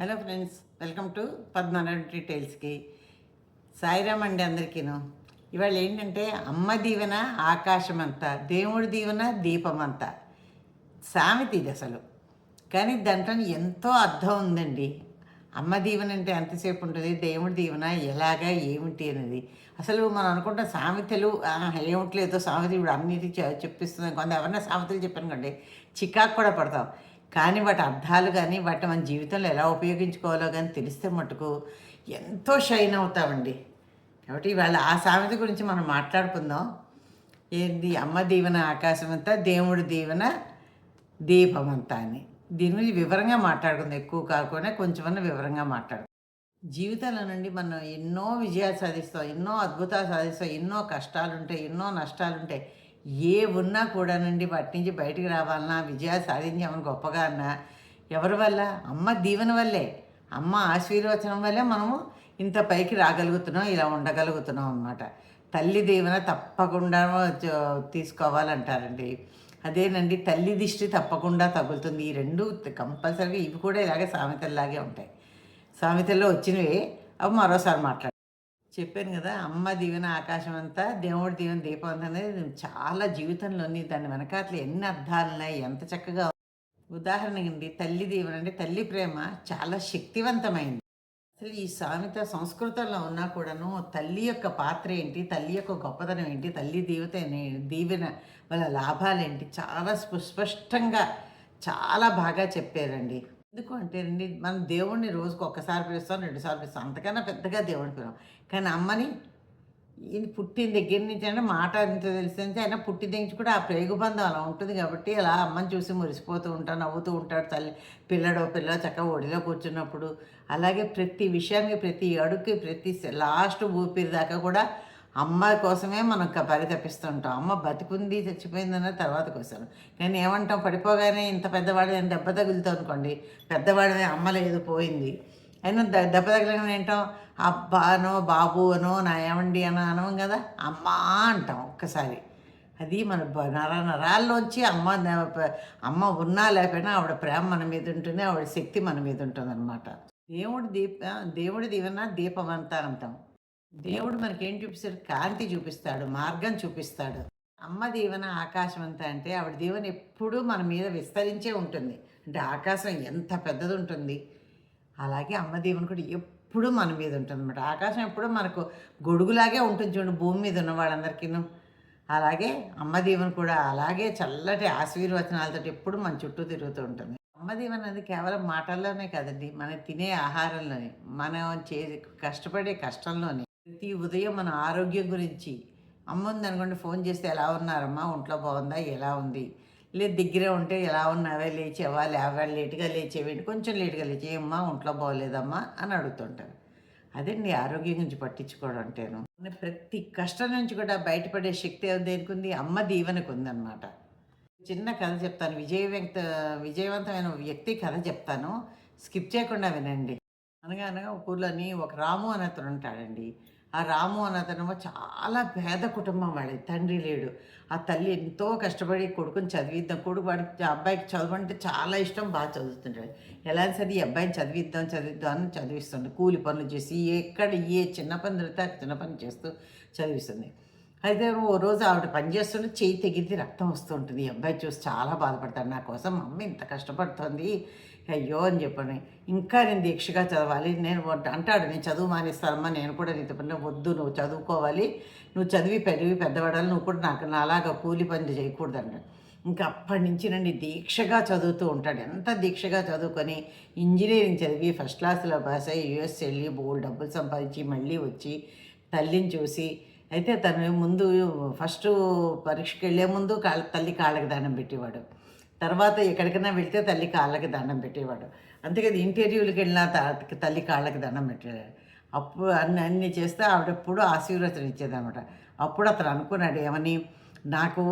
Hello friends welcome to Padmanadu డీటెయిల్స్కి. Sairam అండి అందరికీను. ఇవాళ ఏంటంటే అమ్మ దీవెన ఆకాశం అంతా దేవుడి దీవెన దీపం అంతా. సామెత ఇది అసలు. కానీ దాంట్లో ఎంతో అర్థం ఉందండి. అమ్మ దీవెన అంటే ఎంతసేపు ఉంటుంది దేవుడి దీవెన ఎలాగా ఏమిటి అనేది. అసలు మనం అనుకుంటున్న సామెతలు ఆ, ఏమిట్లేదో సామెత ఇప్పుడు అన్నిటి చె- చెప్పిస్తుంది కొంత ఎవరైనా సామెతలు చెప్పాను కండి చికాకు కూడా పడతాం. కానీ వాటి అర్థాలు కానీ వాటిని మన జీవితంలో ఎలా ఉపయోగించుకోవాలో కానీ తెలిస్తే మటుకు ఎంతో షైన్ అవుతామండి. కాబట్టి ఇవాళ ఆ సామెత గురించి మనం మాట్లాడుకుందాం. ఏంది? అమ్మ దీవెన ఆకాశం అంతా దేవుడి దీవెన దీపం అంతా అని. దీని గురించి వివరంగా మాట్లాడుకుందాం. ఎక్కువ కాకుండా కొంచెమన్నా వివరంగా మాట్లాడుకుందాం. జీవితంలో నుండి మనం ఎన్నో విజయాలు సాధిస్తాం ఎన్నో అద్భుతాలు సాధిస్తాం ఎన్నో కష్టాలు ఉంటాయి ఎన్నో నష్టాలు ఉంటాయి ఏ ఉన్నా కూడా నుండి వాటి నుంచి బయటికి రావాలన్నా విజయాలు సాధించామని గొప్పగా అన్నా ఎవరి వల్ల? అమ్మ దీవెన వల్లే. అమ్మ ఆశీర్వచనం వల్లే మనము ఇంత పైకి రాగలుగుతున్నాం ఇలా ఉండగలుగుతున్నాం అన్నమాట. తల్లి దీవెన తప్పకుండా తీసుకోవాలంటారండి. అదేనండి తల్లి దిష్టి తప్పకుండా తగులుతుంది. ఈ రెండు కంపల్సరీగా ఇవి కూడా ఇలాగే సామెతల్లాగే ఉంటాయి. సామెతల్లో వచ్చినవి అవి మరోసారి మాట్లాడు చెప్పాను కదా అమ్మ దీవెన ఆకాశం అంతా దేవుడి దీవెన దీపం అంతా అనేది చాలా జీవితంలోని దాని వెనకాతలు ఎన్ని అర్థాలు ఉన్నాయి ఎంత చక్కగా ఉదాహరణకి తల్లి దీవెన అంటే తల్లి ప్రేమ చాలా శక్తివంతమైంది. అసలు ఈ సామెత సంస్కృతంలో ఉన్నా కూడాను తల్లి యొక్క పాత్ర ఏంటి తల్లి యొక్క గొప్పతనం ఏంటి తల్లి దీవత దీవెన వాళ్ళ లాభాలేంటి చాలా స్పు- స్పష్టంగా చాలా బాగా చెప్పారండి. ఎందుకు అంటే అండి మనం దేవుణ్ణి రోజుకు ఒక్కసారి పిలుస్తాం రెండుసార్లు పిలుస్తాం అంతకన్నా పెద్దగా దేవుడిని పిలుస్తాం కానీ అమ్మని ఇది పుట్టిన దగ్గర నుంచి అంటే మాట ఎంత తెలిసి అయినా పుట్టిన దించి నుంచి కూడా ఆ ప్రేగుబంధం అలా ఉంటుంది కాబట్టి అలా అమ్మని చూసి మురిసిపోతూ ఉంటాను నవ్వుతూ ఉంటాడు తల్లి. పిల్లడో పిల్ల చక్కగా ఒడిలో కూర్చున్నప్పుడు. అలాగే ప్రతి విషయానికి ప్రతి అడుగుకి ప్రతి లాస్ట్ ఊపిరి దాకా కూడా అమ్మ కోసమే మనం పరితపిస్తుంటాం. అమ్మ బతికుంది చచ్చిపోయిందన్న తర్వాత కోసం కానీ ఏమంటాం పడిపోగానే ఇంత పెద్దవాడు దెబ్బ తగులుతాం అనుకోండి. పెద్దవాడిని అమ్మ లేదు పోయింది. అయినా ద- దెబ్బ తగలగానే ఏంటాం అబ్బానో బాబు అనో నా ఏమండి అని అనం కదా అమ్మా అంటాం ఒక్కసారి. అది మన నర నరాల్లోంచి అమ్మ అమ్మ ఉన్నా లేకపోయినా ఆవిడ ప్రేమ మన మీద ఉంటుంది ఆవిడ శక్తి మన మీద ఉంటుంది అనమాట దేవుడి దీప దేవుడి దీవెన దీపం అంతా అంటాం దేవుడు మనకి ఏం చూపిస్తాడు? కాంతి చూపిస్తాడు మార్గం చూపిస్తాడు. అమ్మ దీవెన ఆకాశం అంతా అంటే ఆవిడ దీవెన ఎప్పుడూ మన మీద విస్తరించే ఉంటుంది. అంటే ఆకాశం ఎంత పెద్దది ఉంటుంది అలాగే అమ్మ కూడా ఎప్పుడూ మన మీద ఉంటుంది అనమాట ఆకాశం ఎప్పుడూ మనకు గొడుగులాగే ఉంటుంది చూడండి భూమి మీద ఉన్న వాళ్ళందరికీను. అలాగే అమ్మ కూడా అలాగే చల్లటి ఆశీర్వచనాలతో ఎప్పుడు మన చుట్టూ తిరుగుతూ ఉంటుంది. అమ్మదేవి అనేది కేవలం మాటల్లోనే కదండి మనం తినే ఆహారంలోనే మనం చే కష్టపడే కష్టంలోనే. ప్రతి ఉదయం మన ఆరోగ్యం గురించి అమ్మ ఉంది అనుకోండి ఫోన్ చేస్తే ఎలా ఉన్నారమ్మా ఒంట్లో బాగుందా ఎలా ఉంది? లేదు దగ్గరే ఉంటే ఎలా ఉన్నావే లేచేవా లేవా లేటుగా లేచేవేంటి? కొంచెం లేటుగా లేచే అమ్మా ఒంట్లో బాగోలేదమ్మా అని అడుగుతుంటాను అదండి ఆరోగ్యం గురించి పట్టించుకోవడం అంటేను. ప్రతి కష్టం నుంచి కూడా బయటపడే శక్తి దేనికి అమ్మ దీవెనకు ఉందన్నమాట. చిన్న కథ చెప్తాను. విజయవంత విజయవంతమైన వ్యక్తి కథ చెప్తాను. స్కిప్ చేయకుండా వినండి. అనగా అనగా ఒక ఊర్లోని ఒక రాము అనే అతను ఉంటాడండి. ఆ రాము అని చాలా పేద కుటుంబం వాడి తండ్రి లేడు. ఆ తల్లి ఎంతో కష్టపడి కొడుకుని చదివిద్దాం. కొడుకు వాడికి అబ్బాయికి చదవంటే చాలా ఇష్టం బాగా చదువుతుంటాడు. ఎలా సరే ఈ అబ్బాయిని చదివిద్దాం చదివిద్దాం అని చదివిస్తుంది కూలి పనులు చేసి ఎక్కడ ఏ చిన్న పని దొరికితే చిన్న పని చేస్తూ చదివిస్తుంది. అయితే ఓ రోజు ఆవిడ పని చేస్తుంటే చేయి తెగితే రక్తం వస్తూ ఉంటుంది. ఈ అబ్బాయి చూసి చాలా బాధపడతాడు. నా కోసం మమ్మీ ఇంత కష్టపడుతోంది. అయ్యో అని చెప్పండి. ఇంకా నేను దీక్షగా చదవాలి. నేను అంటాడు నేను చదువు మానేస్తానమ్మా నేను కూడా నీతో పని వద్దు నువ్వు చదువుకోవాలి. నువ్వు చదివి పెరిగి పెద్దవాడాలి నువ్వు కూడా నాకు నాలాగా కూలి పని చేయకూడదు అంటాడు. ఇంకా అప్పటి నుంచి నుండి దీక్షగా చదువుతూ ఉంటాడు. ఎంత దీక్షగా చదువుకొని ఇంజనీరింగ్ చదివి ఫస్ట్ క్లాస్లో పాస్ అయ్యి యూఎస్ వెళ్ళి బోల్ డబ్బులు సంపాదించి మళ్ళీ వచ్చి తల్లిని చూసి అయితే తను ముందు ఫస్ట్ పరీక్షకి వెళ్ళే ముందు కాళ్ళ తల్లి కాళ్ళకి దానం పెట్టేవాడు. తర్వాత ఎక్కడికైనా వెళ్తే తల్లి కాళ్ళకి దండం పెట్టేవాడు. అంతేకాదు ఇంటర్వ్యూలకు వెళ్ళిన తల్లి కాళ్ళకి దండం పెట్టేవాడు. అప్పుడు అన్ని అన్ని చేస్తే ఆవిడెప్పుడు ఆశీర్వచనం ఇచ్చేదనమాట అప్పుడు అతను అనుకున్నాడు ఏమని? నాకు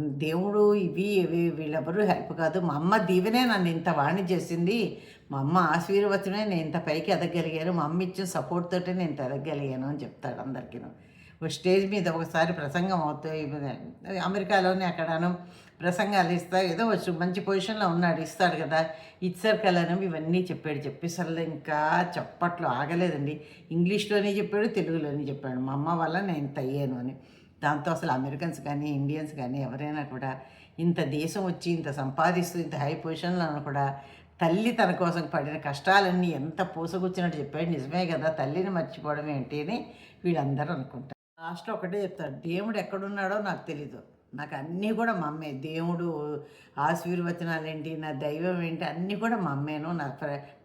దేవుడు ఇవి ఇవి వీళ్ళెవరూ హెల్ప్ కాదు. మా అమ్మ దీవెనే నన్ను ఇంత వాణి చేసింది. మా అమ్మ ఆశీర్వచనమే నేను ఇంత పైకి ఎదగలిగాను. మా అమ్మ ఇచ్చిన సపోర్ట్ తోటే నేను ఇంత ఎదగలిగాను అని చెప్తాడు అందరికీ స్టేజ్ మీద ఒకసారి ప్రసంగం అవుతాయి. అమెరికాలోనే అక్కడను ప్రసంగాలు ఇస్తా. ఏదో వచ్చు మంచి పొజిషన్లో ఉన్నాడు ఇస్తాడు కదా. ఇచ్చారు కలనం ఇవన్నీ చెప్పాడు. చెప్పేసరికి ఇంకా చప్పట్లు ఆగలేదండి. ఇంగ్లీష్లోనే చెప్పాడు తెలుగులోనే చెప్పాడు. మా అమ్మ వల్ల నేను ఇంత అయ్యాను అని. దాంతో అసలు అమెరికన్స్ కానీ ఇండియన్స్ కానీ ఎవరైనా కూడా ఇంత దేశం వచ్చి ఇంత సంపాదిస్తూ ఇంత హై పొజిషన్లో కూడా తల్లి తన కోసం పడిన కష్టాలన్నీ ఎంత పూసగుచ్చినట్టు చెప్పాడు. నిజమే కదా తల్లిని మర్చిపోవడం ఏంటి అని వీళ్ళందరూ అనుకుంటారు. లాస్ట్లో ఒకటే చెప్తాడు దేవుడు ఎక్కడున్నాడో నాకు తెలీదు. నాకు అన్నీ కూడా మా అమ్మే. దేవుడు ఆశీర్వచనాలు ఏంటి నా దైవం ఏంటి అన్నీ కూడా మా అమ్మేను. నా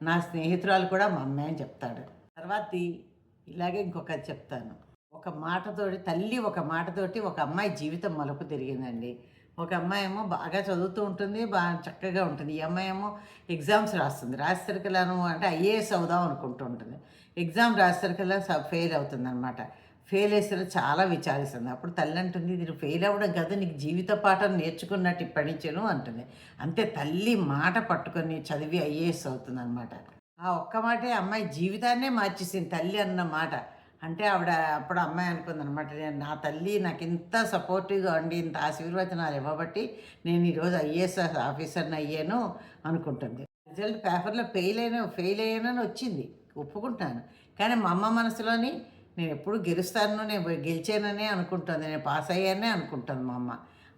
నా స్నేహితురాలు కూడా మా అమ్మే అని చెప్తాడు. తర్వాత ఇలాగే ఇంకొక చెప్తాను. ఒక మాటతోటి తల్లి ఒక మాటతోటి ఒక అమ్మాయి జీవితం మలుపు తిరిగిందండి. ఒక అమ్మాయి ఏమో బాగా చదువుతూ ఉంటుంది బాగా చక్కగా ఉంటుంది. ఈ అమ్మాయి ఏమో ఎగ్జామ్స్ రాస్తుంది. రాసేసరికల్లాను అంటే ఐఏఎస్ అవుదాం అనుకుంటూ ఉంటుంది. ఎగ్జామ్ రాసేసరికల్లా ఫెయిల్ అవుతుంది అనమాట ఫెయిల్ వేసిన చాలా విచారిస్తుంది. అప్పుడు తల్లి అంటుంది నేను ఫెయిల్ అవ్వడం కదా నీకు జీవిత పాఠం నేర్చుకున్నట్టు ఇప్పటి అంటుంది. అంతే తల్లి మాట పట్టుకొని చదివి ఐఏఎస్ అవుతుంది అనమాట ఆ ఒక్క మాటే అమ్మాయి జీవితాన్నే మార్చేసింది తల్లి అన్న మాట. అంటే ఆవిడ అప్పుడు అమ్మాయి అనుకుంది అనమాట నేను నా తల్లి నాకు ఇంత సపోర్టివ్గా ఉండి ఇంత ఆశీర్వచనాలు ఇవ్వబట్టి నేను ఈరోజు ఐఏఎస్ ఆఫీసర్ని అయ్యాను అనుకుంటుంది. రిజల్ట్ పేపర్లో ఫెయిల్ అయినా ఫెయిల్ అయ్యానని వచ్చింది. ఒప్పుకుంటాను. కానీ మా అమ్మ మనసులోని నేను ఎప్పుడు గెలుస్తాను నేను గెలిచాననే అనుకుంటుంది నేను పాస్ అయ్యానే అనుకుంటుంది మా అమ్మ.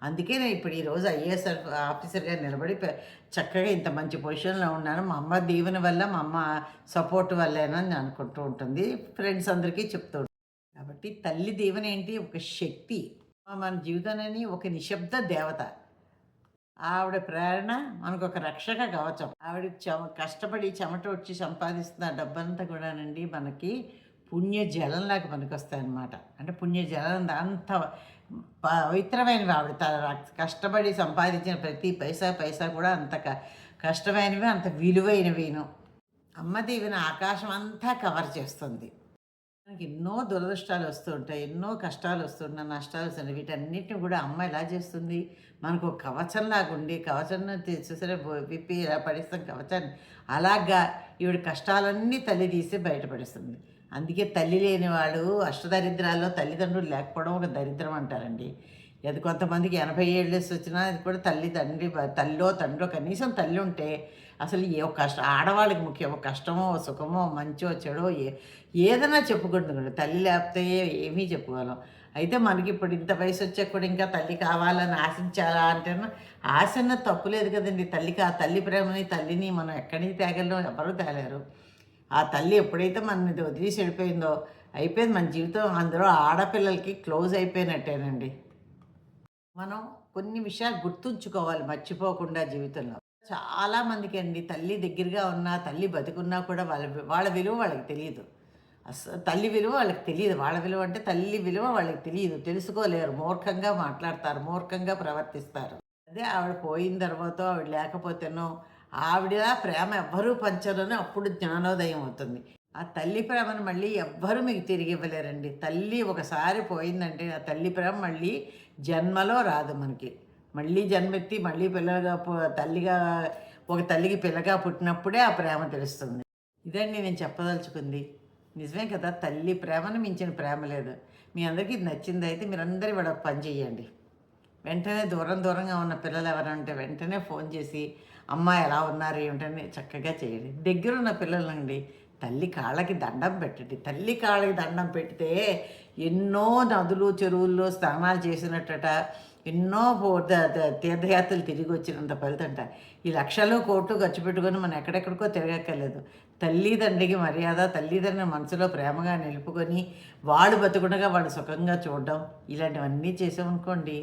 అందుకే నేను ఇప్పుడు ఈరోజు ఐఏఎస్ ఆఫీసర్గా నిలబడి చక్కగా ఇంత మంచి పొజిషన్లో ఉన్నాను మా అమ్మ దీవెన వల్ల మా అమ్మ సపోర్ట్ వల్లేనని అనుకుంటూ ఉంటుంది. ఫ్రెండ్స్ అందరికీ చెప్తూ ఉంటాను కాబట్టి తల్లి దీవెన ఏంటి? ఒక శక్తి. మన జీవితాన్ని ఒక నిశ్శబ్ద దేవత. ఆవిడ ప్రేరణ మనకు ఒక రక్షక కవచం. ఆవిడ చమ కష్టపడి చెమట వచ్చి సంపాదిస్తున్న డబ్బంతా కూడానండి మనకి పుణ్య జలంలాగా పనికొస్తాయి అన్నమాట అంటే పుణ్య జలం అంత పవిత్రమైనవి ఆవిడ తన కష్టపడి సంపాదించిన ప్రతి పైసా పైసా కూడా అంత క- కష్టమైనవి అంత విలువైనవిను అమ్మ దీవెన ఆకాశం అంతా కవర్ చేస్తుంది. మనకి ఎన్నో దురదృష్టాలు వస్తుంటాయి ఎన్నో కష్టాలు వస్తుంటాయి నష్టాలు వస్తుంటాయి వీటన్నిటిని కూడా అమ్మ ఎలా చేస్తుంది? మనకు కవచంలాగా ఉండి కవచం చూసే విప్పి ఇలా పడిస్తాం కవచాన్ని. అలాగా ఈవిడ కష్టాలన్నీ తల్లి తీసి బయటపడిస్తుంది. అందుకే తల్లి లేని వాడు అష్టదరిద్రాల్లో తల్లిదండ్రులు లేకపోవడం ఒక దరిద్రం అంటారండి. అది కొంతమందికి ఎనభై ఏళ్ళేసి వచ్చినా అది కూడా తల్లి తండ్రి తల్లో తండ్రో కనీసం తల్లి ఉంటే అసలు ఏ కష్ట కష్టం ఆడవాళ్ళకి ముఖ్యం ఒక కష్టమో సుఖమో మంచో చెడో ఏ ఏదైనా చెప్పుకుంటుంది తల్లి లేకపోతే ఏమీ చెప్పుకోలేం. అయితే మనకి ఇప్పుడు ఇంత వయసు వచ్చాక కూడా ఇంకా తల్లి కావాలని ఆశించాలా అంటే ఆశ తప్పు తప్పులేదు కదండి. తల్లికి ఆ తల్లి ప్రేమని తల్లిని మనం ఎక్కడికి తేగలం ఎవరు తేలేరు. ఆ తల్లి ఎప్పుడైతే మనది వదిలేసి వెళ్ళిపోయిందో అయిపోయింది మన జీవితం. అందులో ఆడపిల్లలకి క్లోజ్ అయిపోయినట్టేనండి. మనం కొన్ని విషయాలు గుర్తుంచుకోవాలి మర్చిపోకుండా జీవితంలో. చాలా మందికి అండి తల్లి దగ్గరగా ఉన్నా తల్లి బతికున్నా కూడా వాళ్ళ వాళ్ళ విలువ వాళ్ళకి తెలియదు. అసలు తల్లి విలువ వాళ్ళకి తెలియదు. వాళ్ళ విలువ అంటే తల్లి విలువ వాళ్ళకి తెలియదు. తెలుసుకోలేరు. మూర్ఖంగా మాట్లాడతారు. మూర్ఖంగా ప్రవర్తిస్తారు. అదే ఆవిడ పోయిన తర్వాత ఆవిడ లేకపోతేనో ఆవిడ ప్రేమ ఎవ్వరూ పంచరని అప్పుడు జ్ఞానోదయం అవుతుంది. ఆ తల్లి ప్రేమను మళ్ళీ ఎవ్వరూ మీకు తిరిగి ఇవ్వలేరండి. తల్లి ఒకసారి పోయిందంటే ఆ తల్లి ప్రేమ మళ్ళీ జన్మలో రాదు మనకి. మళ్ళీ జన్మెత్తి మళ్ళీ పిల్లగా తల్లిగా ఒక తల్లికి పిల్లగా పుట్టినప్పుడే ఆ ప్రేమ తెలుస్తుంది. ఇదండి నేను చెప్పదలుచుకుంది. నిజమే కదా తల్లి ప్రేమను మించిన ప్రేమ లేదు. మీ అందరికీ ఇది నచ్చింది అయితే మీరందరూ ఇవాడ పని చేయండి వెంటనే దూరం దూరంగా ఉన్న పిల్లలు ఎవరైనా ఉంటే వెంటనే ఫోన్ చేసి అమ్మ ఎలా ఉన్నారు ఏమిటని చక్కగా చేయండి దగ్గరున్న పిల్లలండి తల్లి కాళ్ళకి దండం పెట్టండి. తల్లి కాళ్ళకి దండం పెడితే ఎన్నో నదులు చెరువుల్లో స్నానాలు చేసినట్టట ఎన్నో తీర్థయాత్రలు తిరిగి వచ్చినంత ఫలితంట. ఈ లక్షలు కోట్లు ఖర్చు పెట్టుకొని మనం ఎక్కడెక్కడికో తిరగక్కర్లేదు. తల్లిదండ్రికి మర్యాద తల్లిదండ్రుల మనసులో ప్రేమగా నిలుపుకొని వాడు బతుకుండగా వాడు సుఖంగా చూడడం ఇలాంటివన్నీ చేసామనుకోండి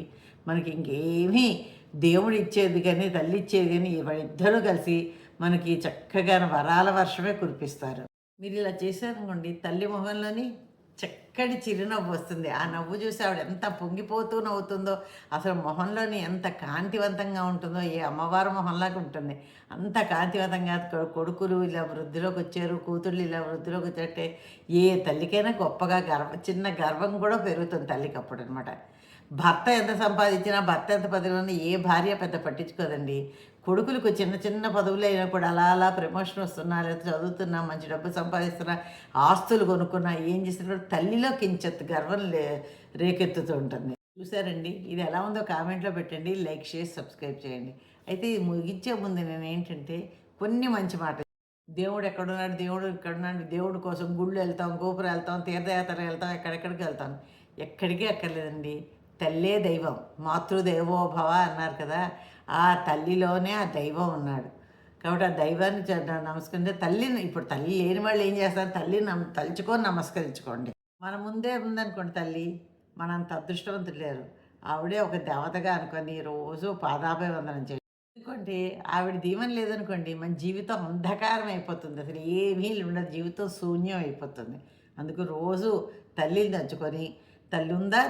మనకి ఇంకేమీ దేవుడు ఇచ్చేది కానీ తల్లి ఇచ్చేది కానీ వాళ్ళిద్దరూ కలిసి మనకి చక్కగా వరాల వర్షమే కురిపిస్తారు. మీరు ఇలా చేశారనుకోండి తల్లి మొహంలోని చక్కటి చిరునవ్వు వస్తుంది. ఆ నవ్వు చూసి ఆవిడ ఎంత పొంగిపోతూ నవ్వుతుందో అసలు మొహంలోని ఎంత కాంతివంతంగా ఉంటుందో ఏ అమ్మవారి మొహంలాగా ఉంటుంది. అంత కాంతివంతంగా కొడుకులు ఇలా వృద్ధిలోకి వచ్చారు కూతుళ్ళు ఇలా వృద్ధిలోకి వచ్చారంటే ఏ తల్లికైనా గొప్పగా గర్వ చిన్న గర్వం కూడా పెరుగుతుంది తల్లికి అప్పుడు అనమాట భర్త ఎంత సంపాదించినా భర్త ఎంత పదవిలో ఏ భార్య పెద్ద పట్టించుకోదండి. కొడుకులకు చిన్న చిన్న పదవులు అయినా కూడా అలా అలా ప్రమోషన్ వస్తున్నా లేదా చదువుతున్నా మంచి డబ్బు సంపాదిస్తున్నా ఆస్తులు కొనుక్కున్నా ఏం చేసినా తల్లిలో కించెత్ గర్వం లే రేకెత్తుతూ ఉంటుంది. చూసారండి? ఇది ఎలా ఉందో కామెంట్లో పెట్టండి. లైక్ చేసి సబ్స్క్రైబ్ చేయండి. అయితే ముగించే ముందు నేను ఏంటంటే కొన్ని మంచి మాటలు. దేవుడు ఎక్కడున్నాడు? దేవుడు ఎక్కడున్నాడు? దేవుడి కోసం గుళ్ళు వెళ్తాం గోపురం వెళ్తాం తీర్థయాత్రలు వెళ్తాం ఎక్కడెక్కడికి వెళ్తాం? ఎక్కడికి ఎక్కర్లేదండి తల్లే దైవం మాతృదేవో భవ అన్నారు కదా ఆ తల్లిలోనే ఆ దైవం ఉన్నాడు. కాబట్టి ఆ దైవాన్ని నమస్కరించే తల్లిని ఇప్పుడు తల్లి లేని వాళ్ళు ఏం చేస్తారు? తల్లిని నమ్ తలుచుకొని నమస్కరించుకోండి. మన ముందే ఉందనుకోండి తల్లి మనంత అదృష్టవంతులు లేరు. ఆవిడే ఒక దేవతగా అనుకొని రోజు పాదాభివందనం చేయండి ఎందుకంటే ఆవిడ దీవెన లేదనుకోండి మన జీవితం అంధకారం అయిపోతుంది. అసలు ఏమీ ఉండదు. జీవితం శూన్యం అయిపోతుంది. అందుకు రోజు తల్లిని దంచుకొని తల్లి ఉందా?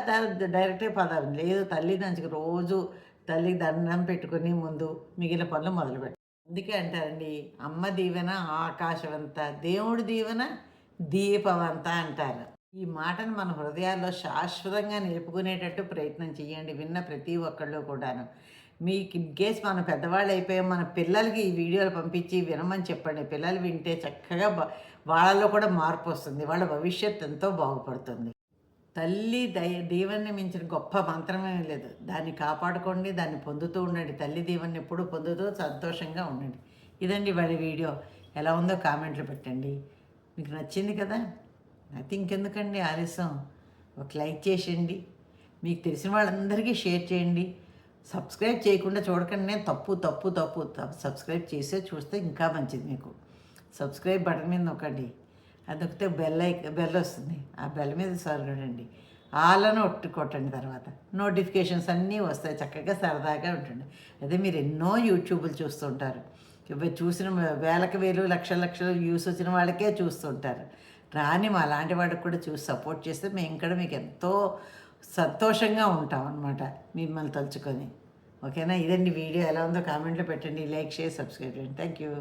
డైరెక్ట్గా పదం లేదు తల్లి నుంచి రోజు తల్లికి దండం పెట్టుకుని ముందు మిగిలిన పనులు మొదలుపెట్టాలి అందుకే అంటారండి అమ్మ దీవెన ఆకాశవంత దేవుడి దీవెన దీపవంత అంటారు. ఈ మాటను మన హృదయాల్లో శాశ్వతంగా నిలుపుకునేటట్టు ప్రయత్నం చేయండి విన్న ప్రతి ఒక్కళ్ళు కూడాను. మీకు ఇన్ కేస్ మన పెద్దవాళ్ళు అయిపోయాం మన పిల్లలకి ఈ వీడియోలు పంపించి వినమని చెప్పండి. పిల్లలు వింటే చక్కగా వాళ్ళల్లో వాళ్ళలో కూడా మార్పు వస్తుంది. వాళ్ళ భవిష్యత్తు ఎంతో బాగుపడుతుంది. తల్లి దయ దీవెన్ని మించిన గొప్ప మంత్రమే లేదు. దాన్ని కాపాడుకోండి దాన్ని పొందుతూ ఉండండి. తల్లి దీవెన్ని ఎప్పుడూ పొందుతూ సంతోషంగా ఉండండి. ఇదండి వాడి వీడియో. ఎలా ఉందో కామెంట్లు పెట్టండి. మీకు నచ్చింది కదా? అయితే ఇంకెందుకండి ఆలస్యం? ఒక లైక్ చేసేయండి. మీకు తెలిసిన వాళ్ళందరికీ షేర్ చేయండి. సబ్స్క్రైబ్ చేయకుండా చూడకండి. నేను తప్పు తప్పు తప్పు తప్పు సబ్స్క్రైబ్ చేసే చూస్తే ఇంకా మంచిది మీకు. సబ్స్క్రైబ్ బటన్ మీద నొక్కండి. అది బెల్ ఐ బెల్ వస్తుంది. ఆ బెల్ మీద సరగడండి వాళ్ళను ఒట్టు కొట్టండి తర్వాత. నోటిఫికేషన్స్ అన్నీ వస్తాయి. చక్కగా సరదాగా ఉంటుంది అదే మీరు ఎన్నో యూట్యూబ్లు చూస్తుంటారు ఇవి చూసిన వేలకు వేలు లక్షల లక్షలు వ్యూస్ వచ్చిన వాళ్ళకే చూస్తుంటారు రాని మా లాంటి వాడికి కూడా చూసి సపోర్ట్ చేస్తే మేము కూడా మీకు ఎంతో సంతోషంగా ఉంటాం అనమాట మిమ్మల్ని తలుచుకొని. ఓకేనా? ఇదండి వీడియో. ఎలా ఉందో కామెంట్లో పెట్టండి. లైక్ షేర్ సబ్స్క్రైబ్ చేయండి. Thank you.